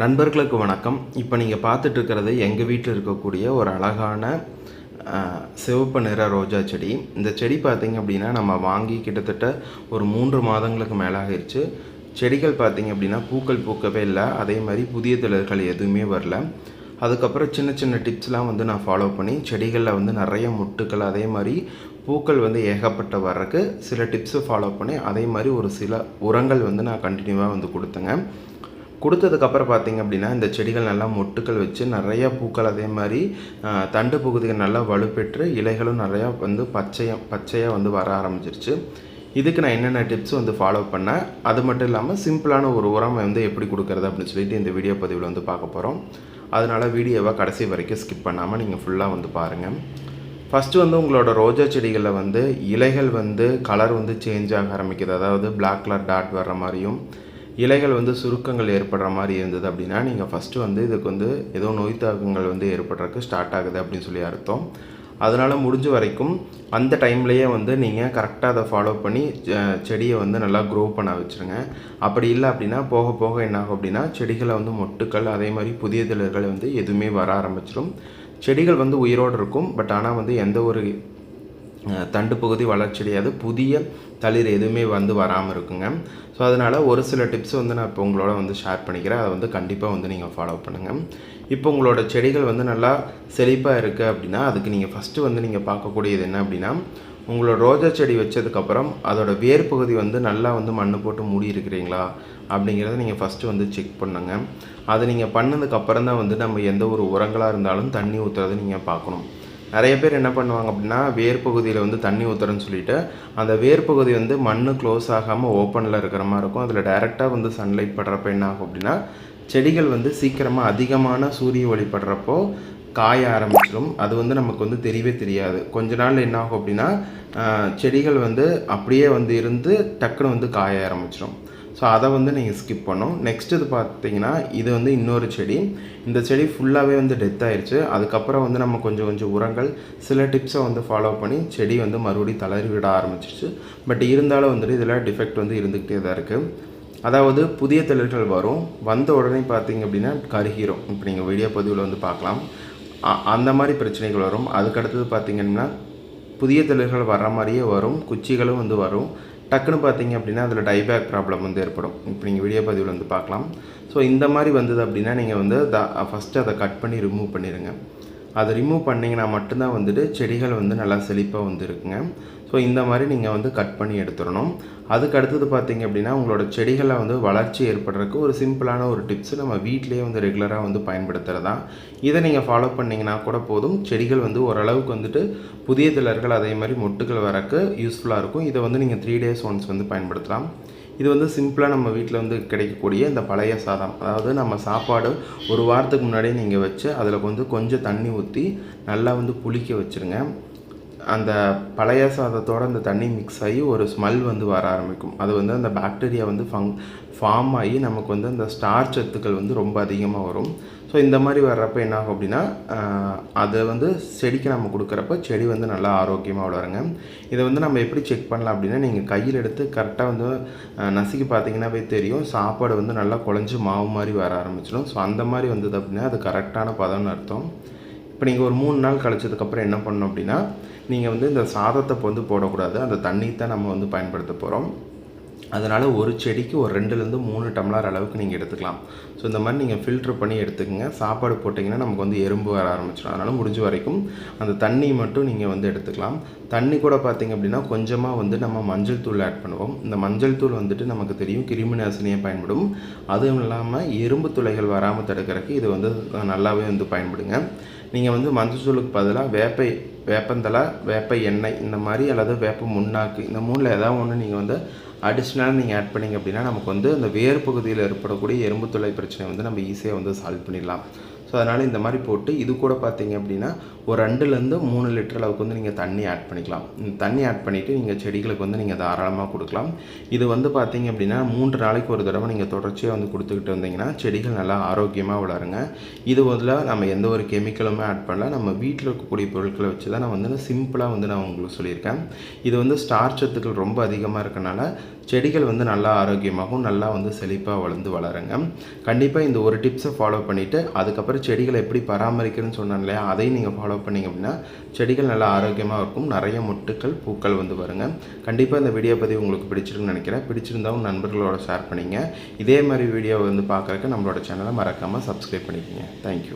நண்பர்களுக்கு வணக்கம். இப்போ நீங்கள் பார்த்துட்டு இருக்கிறது எங்கள் வீட்டில் இருக்கக்கூடிய ஒரு அழகான சிவப்பு நிற ரோஜா செடி. இந்த செடி பார்த்திங்க அப்படின்னா நம்ம வாங்கி கிட்டத்தட்ட ஒரு மூன்று மாதங்களுக்கு மேலே ஆகிருச்சு செடிகள் பார்த்திங்க அப்படின்னா பூக்கள் பூக்கவே இல்லை. அதே மாதிரி புதிய தளிர்கள் எதுவுமே வரல. அதுக்கப்புறம் சின்ன சின்ன டிப்ஸ்லாம் வந்து நான் ஃபாலோ பண்ணி செடிகளில் வந்து நிறைய முட்டுக்கள் அதே மாதிரி பூக்கள் வந்து ஏகப்பட்ட வர்றதுக்கு சில டிப்ஸை ஃபாலோ பண்ணி அதே மாதிரி ஒரு சில உரங்கள் வந்து நான் கண்டினியூவாக வந்து கொடுத்தேங்க. கொடுத்ததுக்கப்புறம் பார்த்தீங்க அப்படின்னா இந்த செடிகள் நல்லா மொட்டுக்கள் வச்சு நிறையா பூக்கள் அதே மாதிரி தண்டு பகுதிகள் நல்லா வலுப்பெற்று இலைகளும் நிறையா வந்து பச்சையாக பச்சையாக வந்து வர ஆரம்பிச்சிருச்சு. இதுக்கு நான் என்னென்ன டிப்ஸ் வந்து ஃபாலோ பண்ணேன்? அது மட்டும் இல்லாமல் சிம்பிளான ஒரு உரம் வந்து எப்படி கொடுக்குறது அப்படின்னு சொல்லிட்டு இந்த வீடியோ பதிவில் வந்து பார்க்க போகிறோம் அதனால் வீடியோவை கடைசி வரைக்கும் ஸ்கிப் பண்ணாமல் நீங்கள் ஃபுல்லாக வந்து பாருங்கள் ஃபஸ்ட்டு வந்து உங்களோட ரோஜா செடிகளில் வந்து இலைகள் வந்து கலர் வந்து சேஞ்ச் ஆக ஆரம்பிக்குது. அதாவது பிளாக் கலர் டாட் வர்ற மாதிரியும் இலைகள் வந்து சுருக்கங்கள் ஏற்படுற மாதிரி இருந்தது அப்படின்னா நீங்கள் ஃபஸ்ட்டு வந்து இதுக்கு வந்து ஏதோ நோய் தாக்கங்கள் வந்து ஏற்படுறதுக்கு ஸ்டார்ட் ஆகுது அப்படின்னு சொல்லி அர்த்தம். அதனால் முடிஞ்ச வரைக்கும் அந்த டைம்லேயே வந்து நீங்கள் கரெக்டாக அதை ஃபாலோ பண்ணி செடியை வந்து நல்லா க்ரோ பண்ண வச்சுருங்க. அப்படி இல்லை அப்படின்னா போக போக என்ன ஆகும் அப்படின்னா செடிகளை வந்து மொட்டுக்கள் அதே மாதிரி புதிய தளிர்கள் வந்து எதுவுமே வர ஆரம்பிச்சிடும் செடிகள் வந்து உயிரோடு இருக்கும் பட் ஆனால் வந்து எந்த ஒரு தண்டு பகுதி வளர்ச்சியடையாது. புதிய தளிர் எதுவுமே வந்து வராமல் இருக்குங்க. ஸோ அதனால் ஒரு சில டிப்ஸ் வந்து நான் இப்போ உங்களோட வந்து ஷேர் பண்ணிக்கிறேன். அதை வந்து கண்டிப்பாக வந்து நீங்கள் ஃபாலோ பண்ணுங்கள் இப்போ உங்களோட செடிகள் வந்து நல்லா செழிப்பாக இருக்குது அப்படின்னா அதுக்கு நீங்கள் ஃபஸ்ட்டு வந்து நீங்கள் பார்க்கக்கூடியது என்ன அப்படின்னா உங்களோட ரோஜா செடி வச்சதுக்கப்புறம் அதோடய வேர் பகுதி வந்து நல்லா வந்து மண்ணு போட்டு மூடி இருக்கிறீங்களா அப்படிங்கிறத நீங்கள் ஃபஸ்ட்டு வந்து செக் பண்ணுங்க. அதை நீங்கள் பண்ணதுக்கப்புறம் தான் வந்து நம்ம எந்த ஒரு உரங்களாக இருந்தாலும் தண்ணி ஊற்றுறதை நீங்கள் பார்க்கணும். நிறைய பேர் என்ன பண்ணுவாங்க அப்படின்னா வேர் பகுதியில் வந்து தண்ணி ஊற்றுறேன்னு சொல்லிட்டு அந்த வேர் பகுதி வந்து மண் க்ளோஸ் ஆகாமல் ஓப்பனில் இருக்கிற மாதிரி இருக்கும். அதில் டைரெக்டாக வந்து சன்லைட் படுறப்ப என்ன ஆகும் அப்படின்னா செடிகள் வந்து சீக்கிரமாக அதிகமான சூரிய ஒளி படுறப்போ காய ஆரம்பிச்சிடும் அது வந்து நமக்கு வந்து தெரியவே தெரியாது. கொஞ்ச நாள் என்ன ஆகும் அப்படின்னா செடிகள் வந்து அப்படியே வந்து இருந்து டக்குன்னு வந்து காய ஆரம்பிச்சிடும் ஸோ அதை வந்து நீங்கள் ஸ்கிப் பண்ணோம் நெக்ஸ்ட் இது பார்த்தீங்கன்னா இது வந்து இன்னொரு செடி. இந்த செடி ஃபுல்லாகவே வந்து டெத் ஆயிடுச்சு அதுக்கப்புறம் வந்து நம்ம கொஞ்சம் கொஞ்சம் உரங்கள் சில டிப்ஸை வந்து ஃபாலோ பண்ணி செடி வந்து மறுபடியும் தளறி விட ஆரம்பிச்சிருச்சு. பட் இருந்தாலும் வந்துட்டு இதில் டிஃபெக்ட் வந்து இருந்துக்கிட்டே தான் இருக்குது அதாவது புதிய தளிர்கள் வரும். வந்த உடனே பார்த்தீங்க அப்படின்னா கருகிரும். இப்போ நீங்கள் வீடியோ பதிவில் வந்து பார்க்கலாம் அ- அந்த மாதிரி பிரச்சனைகள் வரும். அதுக்கடுத்தது பார்த்திங்கன்னா புதிய தளிர்கள் வர்ற மாதிரியே வரும். குச்சிகளும் வந்து வரும். டக்குன்னு பார்த்தீங்க அப்படின்னா அதில் டைபேக் ப்ராப்ளம் வந்து ஏற்படும். இப்போ நீங்கள் வீடியோ பதிவில் வந்து பார்க்கலாம். ஸோ இந்த மாதிரி வந்தது அப்படின்னா நீங்கள் வந்து த ஃபஸ்ட்டு அதை கட் பண்ணி ரிமூவ் பண்ணிடுங்க அதை ரிமூவ் பண்ணிங்கன்னா மட்டும்தான் வந்துட்டு செடிகள் வந்து நல்லா செழிப்பாக வந்துருக்குங்க. ஸோ இந்த மாதிரி நீங்கள் வந்து கட் பண்ணி எடுத்துடணும். அதுக்கு அடுத்தது பார்த்தீங்க அப்படின்னா உங்களோட செடிகளை வந்து வளர்ச்சி ஏற்படுறதுக்கு ஒரு சிம்பிளான ஒரு டிப்ஸ் நம்ம வீட்டிலேயே வந்து ரெகுலராக வந்து பயன்படுத்துகிறதா இதை நீங்கள் ஃபாலோ பண்ணிங்கன்னா கூட போதும். செடிகள் வந்து ஓரளவுக்கு வந்துட்டு புதிய திலர்கள் அதே மாதிரி மொட்டுகள் வரக்கு யூஸ்ஃபுல்லாக இருக்கும். இதை வந்து நீங்கள் த்ரீ டேஸ் ஒன்ஸ் வந்து பயன்படுத்தலாம். இது வந்து சிம்பிளாக நம்ம வீட்டில் வந்து கிடைக்கக்கூடிய இந்த பழைய சாதம். அதாவது நம்ம சாப்பாடு ஒரு வாரத்துக்கு முன்னாடியே நீங்கள் வச்சு அதில் வந்து கொஞ்சம் தண்ணி ஊற்றி நல்லா வந்து புளிக்க வச்சுருங்க. அந்த பழைய சாதத்தோட அந்த தண்ணி மிக்ஸ் ஆகி ஒரு ஸ்மெல் வந்து வர ஆரம்பிக்கும். அது வந்து அந்த பாக்டீரியா வந்து ஃபங் ஃபார்ம் ஆகி நமக்கு வந்து அந்த ஸ்டார் சத்துக்கள் வந்து ரொம்ப அதிகமாக வரும். ஸோ இந்த மாதிரி வர்றப்ப என்ன ஆகும் அப்படின்னா அதை வந்து செடிக்கு நம்ம கொடுக்குறப்ப செடி வந்து நல்லா ஆரோக்கியமாக வளருங்க. இதை வந்து நம்ம எப்படி செக் பண்ணலாம் அப்படின்னா நீங்கள் கையில் எடுத்து கரெக்டாக வந்து நசுக்கி பார்த்தீங்கன்னாவே தெரியும். சாப்பாடு வந்து நல்லா குழஞ்சி மாவு மாதிரி வர ஆரம்பிச்சிடும். ஸோ அந்த மாதிரி வந்தது அப்படின்னா அது கரெக்டான பதம்னு அர்த்தம். இப்போ நீங்கள் ஒரு மூணு நாள் கழிச்சதுக்கப்புறம் என்ன பண்ணணும் அப்படின்னா நீங்கள் வந்து இந்த சாதத்தை இப்போ வந்து போடக்கூடாது. அந்த தண்ணி தான் நம்ம வந்து பயன்படுத்த போகிறோம் அதனால் ஒரு செடிக்கு ஒரு ரெண்டுலேருந்து மூணு டம்ளர் அளவுக்கு நீங்கள் எடுத்துக்கலாம். ஸோ இந்த மாதிரி நீங்கள் ஃபில்ட்ரு பண்ணி எடுத்துக்கோங்க. சாப்பாடு போட்டிங்கன்னா நமக்கு வந்து எறும்பு வர ஆரம்பிச்சிடும். அதனால் முடிஞ்ச வரைக்கும் அந்த தண்ணி மட்டும் நீங்கள் வந்து எடுத்துக்கலாம். தண்ணி கூட பார்த்திங்க அப்படின்னா கொஞ்சமாக வந்து நம்ம மஞ்சள் தூள் ஆட் பண்ணுவோம். இந்த மஞ்சள் தூள் வந்துட்டு நமக்கு தெரியும் கிருமி நாசினியாக பயன்படும். அதுவும் இல்லாமல் எறும்பு துளைகள் வராமல் தடுக்கிறதுக்கு இது வந்து நல்லாவே வந்து பயன்படுங்க. நீங்கள் வந்து மஞ்சள் தூளுக்கு பதிலாக வேப்பை வேப்பந்தலை வேப்ப எண்ணெய் இந்த மாதிரி அல்லது வேப்ப முன்னாக்கு இந்த மூணில் ஏதாவது ஒன்று நீங்கள் வந்து அடிஷ்னலாக நீங்கள் ஆட் பண்ணீங்க அப்படின்னா நமக்கு வந்து அந்த வேர் பகுதியில் ஏற்படக்கூடிய எறும்பு தொலை பிரச்சனை வந்து நம்ம ஈஸியாக வந்து சால்வ் பண்ணிடலாம். ஸோ அதனால் இந்த மாதிரி போட்டு இது கூட பார்த்தீங்க அப்படின்னா ஒரு ரெண்டுலேருந்து மூணு லிட்டர் அளவுக்கு வந்து நீங்கள் தண்ணி ஆட் பண்ணிக்கலாம். இந்த தண்ணி ஆட் பண்ணிவிட்டு நீங்கள் செடிகளுக்கு வந்து நீங்கள் தாராளமாக கொடுக்கலாம். இது வந்து பார்த்தீங்க அப்படின்னா மூன்று நாளைக்கு ஒரு தடவை நீங்கள் தொடர்ச்சியாக வந்து கொடுத்துக்கிட்டு வந்தீங்கன்னா செடிகள் நல்லா ஆரோக்கியமாக வளருங்க. இது முதல்ல நம்ம எந்த ஒரு கெமிக்கலுமே ஆட் பண்ணல. நம்ம வீட்டில் இருக்கக்கூடிய பொருட்களை வச்சு தான் நான் வந்து சிம்பிளாக வந்து நான் உங்களுக்கு சொல்லியிருக்கேன். இது வந்து ஸ்டார் சத்துக்கள் ரொம்ப அதிகமாக இருக்கனால செடிகள் வந்து நல்லா ஆரோக்கியமாகவும் நல்லா வந்து செழிப்பாக வளர்ந்து வளருங்க. கண்டிப்பாக இந்த ஒரு டிப்ஸை ஃபாலோ பண்ணிவிட்டு அதுக்கப்புறம் செடிகளை எப்படி பராமரிக்கிறேன்னு சொன்னேன் இல்லையா? அதையும் நீங்கள் ஃபாலோ பண்ணிங்க அப்படின்னா செடிகள் நல்லா ஆரோக்கியமாக இருக்கும். நிறைய மொட்டுக்கள் பூக்கள் வந்து வருங்க. கண்டிப்பாக இந்த வீடியோ பதிவு உங்களுக்கு பிடிச்சிருக்குன்னு நினைக்கிறேன். பிடிச்சிருந்தா உங்கள் நண்பர்களோட ஷேர் பண்ணிங்க. இதே மாதிரி வீடியோ வந்து பார்க்குறக்கு நம்மளோட சேனலை மறக்காமல் சப்ஸ்கிரைப் பண்ணிக்கோங்க. தேங்க்யூ